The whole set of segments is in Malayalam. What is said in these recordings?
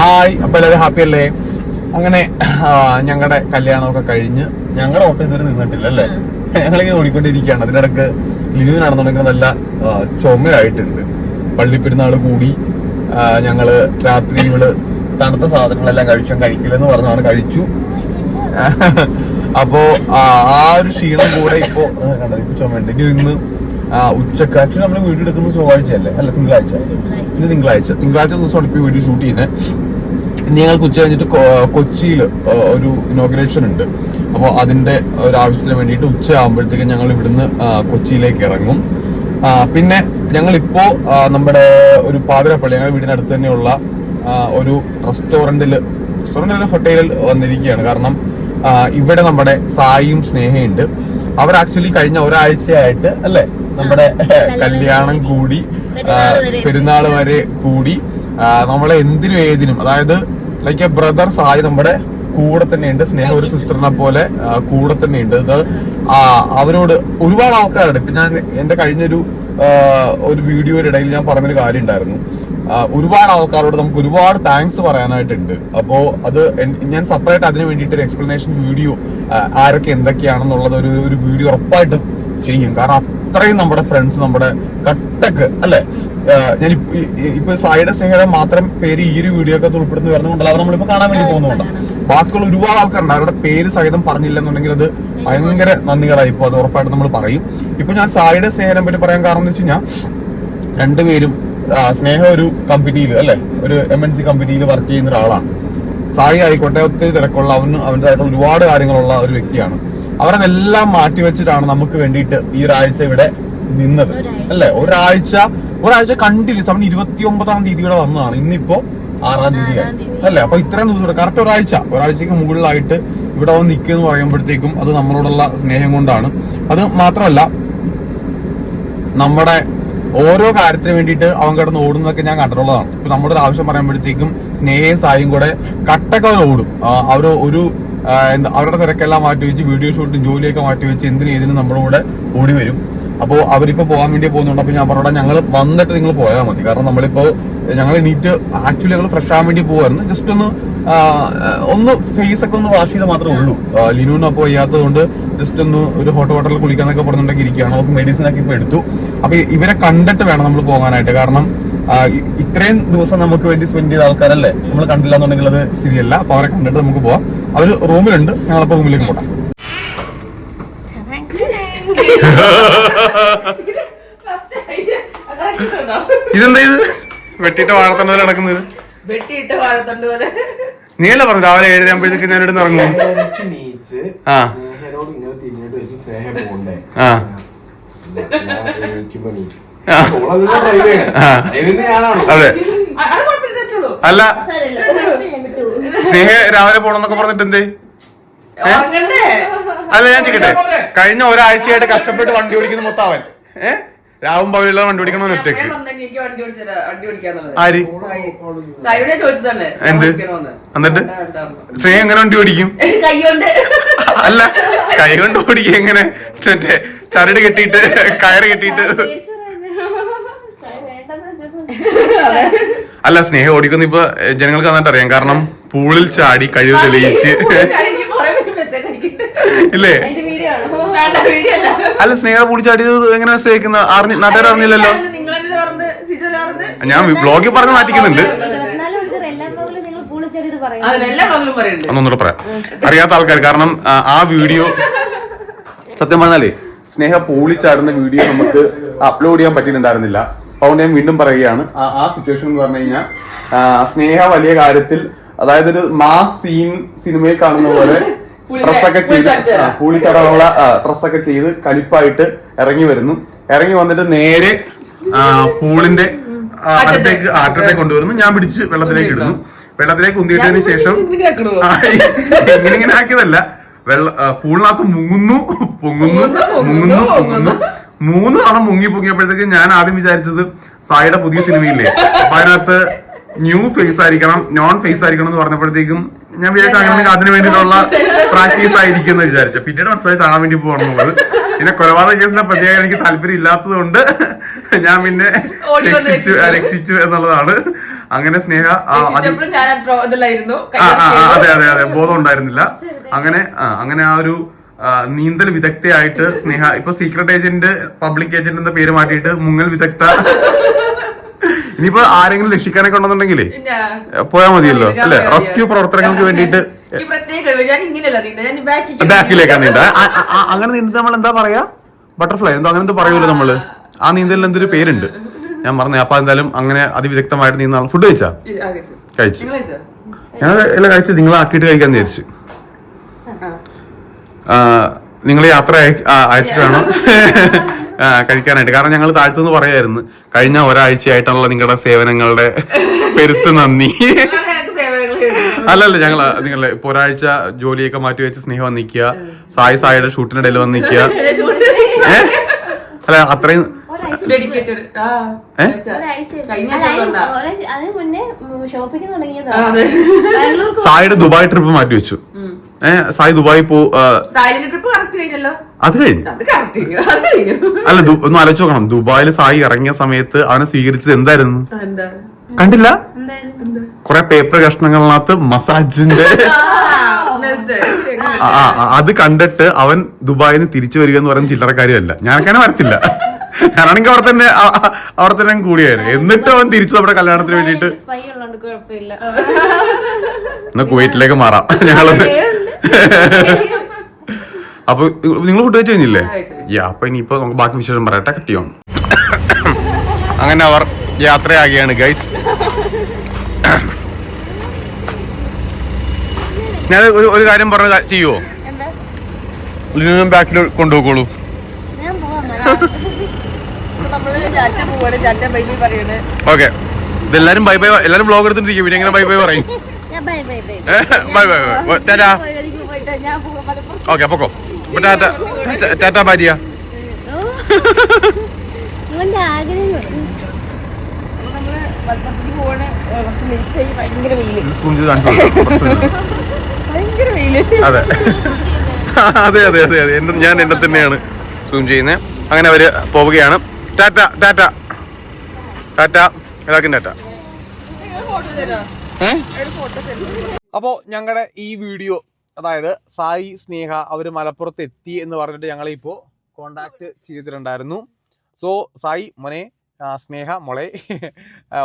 ഹായ് അപ്പൊ എല്ലാവരും ഹാപ്പി അല്ലേ? അങ്ങനെ ഞങ്ങളുടെ കല്യാണമൊക്കെ കഴിഞ്ഞ് ഞങ്ങളുടെ ഓട്ടം ഇതുവരെ നിന്നിട്ടില്ല അല്ലേ? ഞങ്ങളിങ്ങനെ ഓടിക്കൊണ്ടിരിക്കുകയാണ്. അതിനിടക്ക് ലിനു നടന്നുണ്ടെങ്കിൽ നല്ല ചുമയായിട്ടുണ്ട്. പള്ളിപ്പെരുന്നാൾ കൂടി ഞങ്ങൾ രാത്രി ഇവൾ തണുത്ത സാധനങ്ങളെല്ലാം കഴിച്ചു കഴിക്കില്ലെന്ന് പറഞ്ഞാണ് കഴിച്ചു. അപ്പോ ആ ഒരു ക്ഷീണം കൂടെ ഇപ്പോ കണ്ടത് ഇപ്പൊ ചുമയുണ്ട്. ഇനി ഇന്ന് ഉച്ചയ്ക്ക് ആക്ച്വലി നമ്മൾ വീട് എടുക്കുന്നത് ചൊവ്വാഴ്ചയല്ലേ? അല്ല തിങ്കളാഴ്ച. ഇന്ന് തിങ്കളാഴ്ച. തിങ്കളാഴ്ച ദിവസമാണ് ഇപ്പൊ വീഡിയോ ഷൂട്ട് ചെയ്യുന്നത്. ഞങ്ങൾക്ക് ഉച്ച കഴിഞ്ഞിട്ട് കൊച്ചിയിൽ ഒരു ഇനോഗ്രേഷൻ ഉണ്ട്. അപ്പോൾ അതിന്റെ ഒരു ആവശ്യത്തിന് വേണ്ടിയിട്ട് ഉച്ച ആകുമ്പോഴത്തേക്കും ഞങ്ങൾ ഇവിടുന്ന് കൊച്ചിയിലേക്ക് ഇറങ്ങും. പിന്നെ ഞങ്ങളിപ്പോൾ നമ്മുടെ ഒരു പാതിരപ്പള്ളി ഞങ്ങളുടെ വീടിനടുത്ത് തന്നെയുള്ള ഒരു റെസ്റ്റോറന്റിൽ റെസ്റ്റോറന്റിൽ ഹോട്ടലിൽ വന്നിരിക്കുകയാണ്. കാരണം ഇവിടെ നമ്മുടെ സായിയും സ്നേഹയുണ്ട്. അവർ ആക്ച്വലി കഴിഞ്ഞ ഒരാഴ്ചയായിട്ട് അല്ലേ? നമ്മുടെ കല്യാണം കൂടി പെരുന്നാൾ വരെ കൂടി നമ്മളെ എന്തിനും ഏതിനും അതായത് ലൈക്ക് എ ബ്രദർ സായി നമ്മുടെ കൂടെ തന്നെയുണ്ട് സ്നേഹ ഒരു സിസ്റ്ററിനെ പോലെ കൂടെ തന്നെയുണ്ട്. ഇത് അവരോട് ഒരുപാട് ആൾക്കാരുണ്ട്. ഇപ്പൊ ഞാൻ എന്റെ കഴിഞ്ഞൊരു ഒരു വീഡിയോ ഇടയിൽ ഞാൻ പറഞ്ഞൊരു കാര്യം ഉണ്ടായിരുന്നു. ഒരുപാട് ആൾക്കാരോട് നമുക്ക് ഒരുപാട് താങ്ക്സ് പറയാനായിട്ടുണ്ട്. അപ്പോ അത് ഞാൻ സെപ്പറേറ്റ് അതിന് വേണ്ടിയിട്ട് ഒരു എക്സ്പ്ലനേഷൻ വീഡിയോ ആരൊക്കെ എന്തൊക്കെയാണെന്നുള്ളത് ഒരു ഒരു വീഡിയോ ഉറപ്പായിട്ടും ചെയ്യും. കാരണം അത്രയും നമ്മുടെ ഫ്രണ്ട്സ് നമ്മുടെ കട്ടക്ക് അല്ലെ? ഞാൻ ഇപ്പ- സായിയുടെ സ്നേഹയുടെ മാത്രം പേര് ഈ ഒരു വീഡിയോ ഒക്കെ ഉൾപ്പെടുന്നു വരുന്നുണ്ടല്ലോ അവർ നമ്മളിപ്പോ കാണാൻ വേണ്ടി പോകുന്നുണ്ട് ബാക്കിയുള്ള ഒരുപാട് ആൾക്കാരുണ്ട്. അവരുടെ പേര് സഹിതം പറഞ്ഞില്ലെന്നുണ്ടെങ്കിൽ അത് ഭയങ്കര നന്ദികളായി ഇപ്പൊ അത് ഉറപ്പായിട്ട് നമ്മൾ പറയും. ഇപ്പൊ ഞാൻ സായിയുടെ സ്നേഹനെ പറ്റി പറയാൻ കാരണം എന്ന് വെച്ച് കഴിഞ്ഞാൽ രണ്ടുപേരും സ്നേഹ ഒരു കമ്പനിയിൽ അല്ലെ? ഒരു എം എൻ സി കമ്പനിയിൽ വർക്ക് ചെയ്യുന്ന ഒരാളാണ്. സായി ആയിക്കോട്ടെ ഒത്തിരി തിരക്കുള്ള അവന് അവന്റെതായിട്ടുള്ള ഒരുപാട് കാര്യങ്ങളുള്ള ഒരു വ്യക്തിയാണ്. അവരതെല്ലാം മാറ്റി വെച്ചിട്ടാണ് നമുക്ക് വേണ്ടിയിട്ട് ഈ ഒരാഴ്ച ഇവിടെ നിന്നത്. അല്ലെ? ഒരാഴ്ച ഒരാഴ്ച കണ്ടില്ല അവൻ ഇരുപത്തി ഒമ്പതാം തീയതി ഇവിടെ വന്നതാണ്. ഇന്നിപ്പോ ആറാം തീയതി അല്ലേ? അപ്പൊ ഇത്രയും ദിവസം കറക്റ്റ് ഒരാഴ്ച. ഒരാഴ്ചക്ക് മുകളിലായിട്ട് ഇവിടെ വന്ന് നിൽക്കുക എന്ന് പറയുമ്പോഴത്തേക്കും അത് നമ്മളോടുള്ള സ്നേഹം കൊണ്ടാണ്. അത് മാത്രമല്ല നമ്മുടെ ഓരോ കാര്യത്തിന് വേണ്ടിയിട്ട് അവൻ കിടന്ന് ഓടുന്നതൊക്കെ ഞാൻ കണ്ടിട്ടുള്ളതാണ്. ഇപ്പൊ നമ്മുടെ ഒരു ആവശ്യം പറയുമ്പോഴത്തേക്കും സ്നേഹയും സായും കൂടെ കട്ടൊക്കെ അവർ ഓടും അവർ ഒരു എന്താ അവരുടെ തിരക്കെല്ലാം മാറ്റി വെച്ച് വീഡിയോ ഷൂട്ടും ജോലിയൊക്കെ മാറ്റി വെച്ച് എന്തിനും ഏതിനും നമ്മുടെ കൂടെ ഓടി വരും. അപ്പോൾ അവരിപ്പോ പോകാൻ വേണ്ടി പോകുന്നുണ്ട്. അപ്പൊ ഞാൻ പറഞ്ഞോടാ ഞങ്ങൾ വന്നിട്ട് നിങ്ങൾ പോയാൽ മതി. കാരണം നമ്മളിപ്പോ ഞങ്ങൾ നീറ്റ് ആക്ച്വലി ഞങ്ങൾ ഫ്രഷ് ആവാൻ വേണ്ടി പോകുമായിരുന്നു ജസ്റ്റ് ഒന്ന് ഒന്ന് ഫേസ് ഒക്കെ ഒന്ന് വാഷ് ചെയ്താൽ മാത്രമേ ഉള്ളൂ. ലിനുവിന് അപ്പോൾ വയ്യാത്തതുകൊണ്ട് ജസ്റ്റ് ഒന്ന് ഒരു ഹോട്ട് വാട്ടറിൽ കുളിക്കാന്നൊക്കെ പറഞ്ഞിട്ടുണ്ടെങ്കിൽ ഇരിക്കുകയാണ്. നമുക്ക് മെഡിസിൻ ഒക്കെ ഇപ്പൊ എടുത്തു. അപ്പൊ ഇവരെ കണ്ടിട്ട് വേണം നമ്മൾ പോകാനായിട്ട്. കാരണം ഇത്രയും ദിവസം നമുക്ക് വേണ്ടി സ്പെൻഡ് ചെയ്ത ആൾക്കാരല്ലേ? നമ്മൾ കണ്ടില്ല എന്നുണ്ടെങ്കിൽ അത് ശരിയല്ല. അപ്പൊ അവരെ കണ്ടിട്ട് നമുക്ക് പോവാം. അവർ റൂമിലുണ്ട് ഞങ്ങളപ്പോൾ റൂമിലേക്ക് പോടാം ഇതെന്താ ഇത്? വെട്ടിയിട്ട് വാഴത്തണ്ട പോലെ നടക്കുന്നത്. വെട്ടിയിട്ട് വാഴത്തണ്ട് പോലെ നീല പറഞ്ഞു രാവിലെ ഏഴര ആകുമ്പോഴത്തേക്ക് ഞാൻ ഇവിടെ ഇറങ്ങും. ആ. അതെ. അല്ല. സ്നേഹ രാവിലെ പോണെന്നൊക്കെ പറഞ്ഞിട്ട് എന്തേ? അല്ല ഞാൻ ചിക്കട്ടെ കഴിഞ്ഞ ഒരാഴ്ചയായിട്ട് കഷ്ടപ്പെട്ട് വണ്ടി ഓടിക്കുന്ന മൊത്തം അവൻ ഏ? രാവും പകലുള്ള വണ്ടി ഓടിക്കണമെന്ന് ഒറ്റയ്ക്ക്. ആര്? ചോദിച്ചതന്നെ എന്ത്? എന്നിട്ട്? സ്നേഹ എങ്ങനെ വണ്ടി ഓടിക്കും? അല്ല കൈ കൊണ്ട് ഓടിക്കും എങ്ങനെ? മറ്റേ ചരട് കെട്ടിയിട്ട് കയറ് കെട്ടിയിട്ട്. അല്ല സ്നേഹം ഓടിക്കുന്ന ഇപ്പൊ ജനങ്ങൾക്ക് നന്നായിട്ട് അറിയാം. കാരണം പൂളിൽ ചാടി കഴിവ് തെളിയിച്ച്. ഇല്ലേ? അല്ല. അല്ല സ്നേഹ പൂളി ചാടിയത് എങ്ങനെ മെസ്സേജ് അയക്കുന്ന അറിഞ്ഞ നാട്ടുകാർ അറിഞ്ഞില്ലല്ലോ? ഞാൻ ബ്ലോഗിൽ പറഞ്ഞ് മാറ്റിക്കുന്നുണ്ട്. ഒന്നുകൂടെ പറയും. അറിയാത്ത ആൾക്കാർ കാരണം ആ, വീഡിയോ സത്യം പറഞ്ഞാലേ സ്നേഹ പൊളിച്ചാടുന്ന ചാടുന്ന വീഡിയോ നമുക്ക് അപ്ലോഡ് ചെയ്യാൻ പറ്റിയിട്ടുണ്ടായിരുന്നില്ല. അതുകൊണ്ട് ഞാൻ വീണ്ടും പറയുകയാണ്. ആ- സിറ്റുവേഷൻ എന്ന് പറഞ്ഞു കഴിഞ്ഞാൽ സ്നേഹ വലിയ കാര്യത്തിൽ അതായത് ഒരു മാസ് സീൻ സിനിമയിൽ കാണുന്ന പോലെ ഡ്രസ്സൊക്കെ ചെയ്ത് പൂളിച്ചാടാനുള്ള ഡ്രസ്സൊക്കെ ചെയ്ത് കലിപ്പായിട്ട് ഇറങ്ങി വരുന്നു. ഇറങ്ങി വന്നിട്ട് നേരെ പൂളിന്റെ അകത്തേക്ക് ആറ്റത്തേക്ക് കൊണ്ടുവരുന്നു. ഞാൻ പിടിച്ച് വെള്ളത്തിലേക്ക് ഇടുന്നു. വെള്ളത്തിലേക്ക് ഉന്തിയിട്ടതിന് ശേഷം ഇങ്ങനെ ഇങ്ങനെ ആക്കിയതല്ല. വെള്ള പൂളിനകത്ത് മുങ്ങുന്നു പൊങ്ങുന്നു മുങ്ങുന്നു. പൊങ്ങുന്നു. മൂന്ന് തവണ മുങ്ങി പൊങ്ങിയപ്പോഴത്തേക്ക് ഞാൻ ആദ്യം വിചാരിച്ചത് സായിയുടെ പുതിയ സിനിമയില്ലേ? അപ്പൊ അതിനകത്ത് ന്യൂ ഫേസ് ആയിരിക്കണം നോൺ ഫേസ് ആയിരിക്കണം എന്ന് പറഞ്ഞപ്പോഴത്തേക്കും ഞാൻ വിചാരിച്ചു അങ്ങനെ അതിന് വേണ്ടിയിട്ടുള്ള പ്രാക്ടീസ് ആയിരിക്കും എന്ന് വിചാരിച്ചു. പിന്നീട് മനസ്സിലായി കാണാൻ വേണ്ടി പോകണമെന്നുള്ളത് പിന്നെ കൊലപാതക കേസിനെ പ്രത്യേകം എനിക്ക് താല്പര്യം ഇല്ലാത്തത് കൊണ്ട് ഞാൻ പിന്നെ രക്ഷിച്ചു രക്ഷിച്ചു. എന്നുള്ളതാണ്. അങ്ങനെ സ്നേഹ അതെ അതെ അതെ ബോധം ഉണ്ടായിരുന്നില്ല. അങ്ങനെ അങ്ങനെ ആ ഒരു നീന്തൽ വിദഗ്ധയായിട്ട് സ്നേഹ ഇപ്പൊ സീക്രട്ട് ഏജന്റ് പബ്ലിക് ഏജന്റ് എന്ന പേര് മാറ്റിയിട്ട് മുങ്ങൽ വിദഗ്ധ ഇനിയിപ്പോ ആരെങ്കിലും രക്ഷിക്കാനൊക്കെ ഉണ്ടെന്നുണ്ടെങ്കിലേ പോയാൽ മതിയല്ലോ അല്ലെ? റെസ്ക്യൂ പ്രവർത്തനങ്ങൾക്ക് വേണ്ടിയിട്ട് ബാക്കിലേക്കാണ് നീണ്ട. അങ്ങനെ നീണ്ടത് നമ്മൾ എന്താ പറയാ? ബട്ടർഫ്ലൈ എന്താ അങ്ങനെ എന്തോ പറയുമല്ലോ നമ്മൾ. ആ നീന്തലിന് എന്തൊരു പേരുണ്ട്. ഞാൻ പറഞ്ഞു അപ്പൊ എന്തായാലും അങ്ങനെ അതിവിദഗ്ധമായിട്ട് നീന്താ ഫുഡ് കഴിച്ചാ? കഴിച്ചു. ഞാൻ എല്ലാം കഴിച്ചു നിങ്ങൾ ആക്കിയിട്ട് കഴിക്കാൻ വിചാരിച്ചു. നിങ്ങൾ യാത്ര അയച്ചിട്ടാണോ അയച്ചിട്ട് വേണം. കഴിക്കാനായിട്ട്. കാരണം ഞങ്ങൾ താഴ്ത്തുനിന്ന് പറയായിരുന്നു. കഴിഞ്ഞ ഒരാഴ്ചയായിട്ടുള്ള നിങ്ങളുടെ സേവനങ്ങളുടെ പെരുത്ത് നന്ദി. അല്ലല്ല ഞങ്ങൾ നിങ്ങളെ ഇപ്പൊ ഒരാഴ്ച ജോലിയൊക്കെ മാറ്റി വെച്ച് സ്നേഹം വന്നിക്കുക സായി സായിയുടെ ഷൂട്ടിനിടയിൽ വന്നിക്കുക അല്ല അത്രയും ഡെഡിക്കേറ്റഡ് അതിന് മുന്നേ ഷോപ്പിംഗ് തുടങ്ങിയതാണ് സായിയുടെ ദുബായ് ട്രിപ്പ് മാറ്റി വെച്ചു. സായി ദുബായി പോ അത് കഴിഞ്ഞു. അല്ല ഒന്ന് ആലോചിച്ച് നോക്കണം. ദുബായിൽ സായി ഇറങ്ങിയ സമയത്ത് അവനെ സ്വീകരിച്ചത് എന്തായിരുന്നു? കണ്ടില്ല? കൊറേ കുറെ പേപ്പർ കഷ്ണങ്ങളിനകത്ത് മസാജിന്റെ അത് കണ്ടിട്ട് അവൻ ദുബായിൽ നിന്ന് തിരിച്ചു വരിക എന്ന് പറയുന്ന ചില്ലറക്കാരിയല്ല. ഞാനൊക്കെ വരത്തില്ല. ഞാനാണെങ്കിൽ അവിടെ തന്നെ അവിടെ തന്നെ കൂടിയായിരുന്നു. എന്നിട്ട് അവൻ തിരിച്ചു നമ്മുടെ കല്യാണത്തിന് വേണ്ടിട്ട് സ്പൈ ഉള്ളതുകൊണ്ട് കുഴപ്പമില്ല. എന്നാ കുവൈറ്റിലേക്ക് മാറാം. ഞങ്ങളൊന്ന് അപ്പൊ നിങ്ങൾ ഫുഡ് കഴിച്ചു കഴിഞ്ഞില്ലേ. യാ അപ്പൊ ഇനിയിപ്പോ നമുക്ക് ബാക്കി വിശേഷം പറയട്ടെ കട്ട് ചെയ്യാം അങ്ങനെ അവർ യാത്രയാകുകയാണ് ഗൈസ് ഞാൻ ഒരു ഒരു കാര്യം പറഞ്ഞ ചെയ്യുവോ? ബാക്കിൽ കൊണ്ടുപോയിക്കോളൂ ഞാൻ പോവാം അപ്പൊ നമ്മൾ ചാറ്റ പോവാണ് ചാറ്റ ബൈബിൾ പറയണ് ഓക്കെ ഇതെല്ലാരും ബൈ ബൈ എല്ലാരും വ്ലോഗ് എടുത്തിട്ടിരിക്കും. പിന്നെ എങ്ങനെ ബൈ ബൈ പറയും? ഞാൻ bye bye bye bye bye bye tata okay പൊക്കോ ടാറ്റ ടാറ്റ ഭാര്യ. അതെ. അതെ അതെ അതെ അതെ. എന്നെ ഞാൻ എന്നെ തന്നെയാണ് സൂം ചെയ്യുന്നത് അങ്ങനെ അവർ പോവുകയാണ്. ടാറ്റ ടാറ്റ ടാറ്റ എല്ലാവർക്കും ടാറ്റ അപ്പോൾ ഞങ്ങളുടെ ഈ വീഡിയോ അതായത് സായി സ്നേഹ അവർ മലപ്പുറത്ത് എത്തി എന്ന് പറഞ്ഞിട്ട് ഞങ്ങളെ ഇപ്പോ കോണ്ടാക്ട് ചെയ്തിട്ടുണ്ടായിരുന്നു. സോ സായി മോനെ സ്നേഹ മോളെ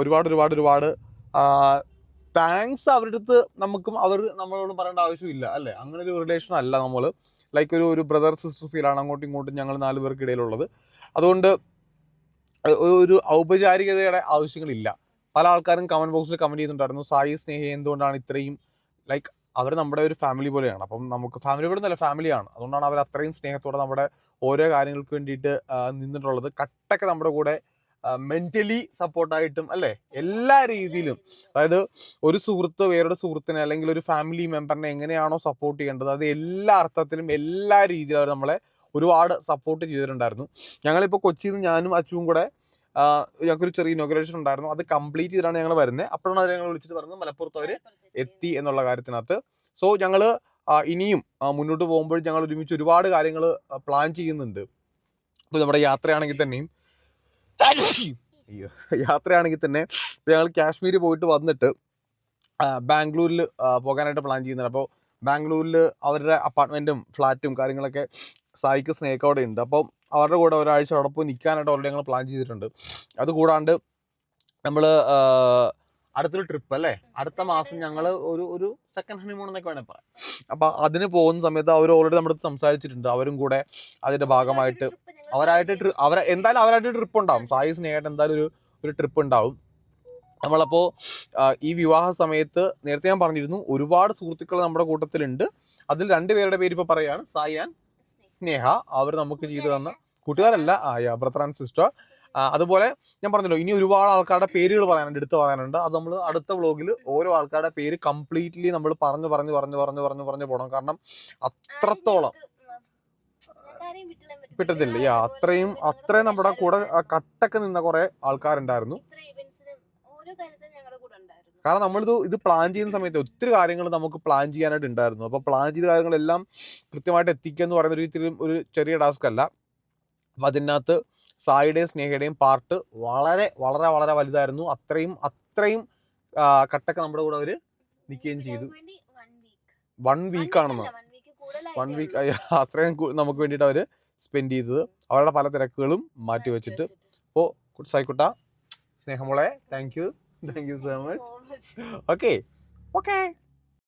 ഒരുപാട് ഒരുപാട് ഒരുപാട് താങ്ക്സ് അവരുടെ അടുത്ത് നമുക്കും അവർ നമ്മളോട് പറയേണ്ട ആവശ്യമില്ല അല്ലേ? അങ്ങനെ ഒരു റിലേഷൻ അല്ല നമ്മൾ ലൈക്ക് ഒരു ഒരു ബ്രദർ സിസ്റ്റർ ഫീലാണ് അങ്ങോട്ടും ഇങ്ങോട്ടും ഞങ്ങൾ നാല് പേർക്കിടയിലുള്ളത് അതുകൊണ്ട് ഒരു- ഔപചാരികതയുടെ ആവശ്യങ്ങളില്ല. പല ആൾക്കാരും കമന്റ് ബോക്സിൽ കമന്റ് ചെയ്യുന്നുണ്ടായിരുന്നു സായി സ്നേഹി എന്തുകൊണ്ടാണ് ഇത്രയും? ലൈക്ക് അവർ നമ്മുടെ ഒരു ഫാമിലി പോലെയാണ്. അപ്പം നമുക്ക് ഫാമിലി കൂടെ നല്ല ഫാമിലിയാണ് അതുകൊണ്ടാണ് അവർ അത്രയും സ്നേഹത്തോടെ നമ്മുടെ ഓരോ കാര്യങ്ങൾക്ക് വേണ്ടിയിട്ട് നിന്നിട്ടുള്ളത്. കട്ടൊക്കെ നമ്മുടെ കൂടെ മെന്റലി സപ്പോർട്ടായിട്ടും അല്ലേ? എല്ലാ രീതിയിലും. അതായത് ഒരു സുഹൃത്ത് വേറൊരു സുഹൃത്തിനെ അല്ലെങ്കിൽ ഒരു ഫാമിലി മെമ്പറിനെ എങ്ങനെയാണോ സപ്പോർട്ട് ചെയ്യേണ്ടത് അത് എല്ലാ അർത്ഥത്തിലും എല്ലാ രീതിയിലും അവർ നമ്മളെ ഒരുപാട് സപ്പോർട്ട് ചെയ്തിട്ടുണ്ടായിരുന്നു. ഞങ്ങളിപ്പോൾ കൊച്ചിയിൽ നിന്ന് ഞാനും അച്ചുവും കൂടെ ഞങ്ങൾക്കൊരു ചെറിയ ഇനോഗ്രേഷൻ ഉണ്ടായിരുന്നു. അത് കംപ്ലീറ്റ് ചെയ്തിട്ടാണ് ഞങ്ങൾ വരുന്നത് അപ്പോഴാണ് അവർ ഞങ്ങൾ വിളിച്ചിട്ട് പറഞ്ഞത് മലപ്പുറത്ത് അവർ എത്തി എന്നുള്ള കാര്യത്തിനകത്ത്. സോ ഞങ്ങൾ ഇനിയും മുന്നോട്ട് പോകുമ്പോൾ ഞങ്ങൾ ഒരുമിച്ച് ഒരുപാട് കാര്യങ്ങൾ പ്ലാൻ ചെയ്യുന്നുണ്ട്. ഇപ്പോൾ നമ്മുടെ യാത്രയാണെങ്കിൽ തന്നെയും യാത്രയാണെങ്കിൽ തന്നെ ഇപ്പോൾ ഞങ്ങൾ കാശ്മീർ പോയിട്ട് വന്നിട്ട് ബാംഗ്ലൂരിൽ പോകാനായിട്ട് പ്ലാൻ ചെയ്യുന്നുണ്ട്. അപ്പോൾ ബാംഗ്ലൂരിൽ അവരുടെ അപ്പാർട്ട്മെന്റും ഫ്ലാറ്റും കാര്യങ്ങളൊക്കെ സായിക്ക് സ്നേഹത്തോടെ ഉണ്ട്. അപ്പോൾ അവരുടെ കൂടെ ഒരാഴ്ച അവിടെ പോയി നിൽക്കാനായിട്ട് ഓൾറെഡി ഞങ്ങൾ പ്ലാൻ ചെയ്തിട്ടുണ്ട് അതുകൂടാണ്ട് നമ്മൾ അടുത്തൊരു ട്രിപ്പ് അല്ലേ? അടുത്ത മാസം ഞങ്ങൾ ഒരു ഒരു സെക്കൻഡ് ഹണിമൂൺ എന്നൊക്കെ വേണേൽ പറയാം. അപ്പോൾ അതിന് പോകുന്ന സമയത്ത് അവർ ഓൾറെഡി നമ്മുടെ അടുത്ത് സംസാരിച്ചിട്ടുണ്ട്. അവരും കൂടെ അതിന്റെ ഭാഗമായിട്ട് അവരായിട്ട് ട്രി അവരെ എന്തായാലും അവരായിട്ട് ട്രിപ്പ് ഉണ്ടാവും. സായി സ്നേഹമായിട്ട് എന്തായാലും ഒരു ഒരു ട്രിപ്പ് ഉണ്ടാവും. നമ്മളപ്പോൾ ഈ വിവാഹ സമയത്ത് നേരത്തെ ഞാൻ പറഞ്ഞിരുന്നു ഒരുപാട് സുഹൃത്തുക്കൾ നമ്മുടെ കൂട്ടത്തിലുണ്ട്. അതിൽ രണ്ട് പേരുടെ പേര് ഇപ്പോൾ പറയുകയാണ് സായി ആൻഡ് സ്നേഹ അവർ നമുക്ക് ചെയ്തു തന്ന കൂട്ടുകാരല്ല ആ ബ്രദർ ആൻഡ് സിസ്റ്റർ. അതുപോലെ ഞാൻ പറഞ്ഞല്ലോ ഇനി ഒരുപാട് ആൾക്കാരുടെ പേരുകൾ പറയാനുണ്ട് എടുത്ത് പറയാനുണ്ട്. അത് നമ്മൾ അടുത്ത വ്ളോഗിൽ ഓരോ ആൾക്കാരുടെ പേര് കംപ്ലീറ്റ്ലി നമ്മൾ പറഞ്ഞു പറഞ്ഞു പറഞ്ഞു പറഞ്ഞു പറഞ്ഞു പറഞ്ഞു പോകണം കാരണം അത്രത്തോളം പറ്റത്തില്ല യാ അത്രയും അത്രയും നമ്മുടെ കൂടെ കട്ടൊക്കെ കട്ടക്ക് നിന്ന കുറെ ആൾക്കാരുണ്ടായിരുന്നു. കാരണം നമ്മളിത് ഇത് പ്ലാൻ ചെയ്യുന്ന സമയത്ത് ഒത്തിരി കാര്യങ്ങൾ നമുക്ക് പ്ലാൻ ചെയ്യാനായിട്ട് ഉണ്ടായിരുന്നു അപ്പോൾ പ്ലാൻ ചെയ്ത കാര്യങ്ങളെല്ലാം കൃത്യമായിട്ട് എത്തിക്കുക എന്ന് പറയുന്ന രീതിയിൽ ഒരു ചെറിയ ടാസ്ക് അല്ല. അപ്പം അതിനകത്ത് സായിയുടെയും സ്നേഹയുടെയും പാർട്ട് വളരെ വളരെ വളരെ വലുതായിരുന്നു. അത്രയും അത്രയും കട്ടൊക്കെ നമ്മുടെ കൂടെ അവർ നിൽക്കുകയും ചെയ്തു. വൺ വീക്ക് ആണെന്ന്. വൺ വീക്ക് അത്രയും നമുക്ക് വേണ്ടിയിട്ട് അവർ സ്പെൻഡ് ചെയ്തത്. അവരുടെ പല തിരക്കുകളും മാറ്റി വെച്ചിട്ട്. അപ്പോൾ സായിക്കുട്ട സ്നേഹമോളെ thank you thank you so much okay okay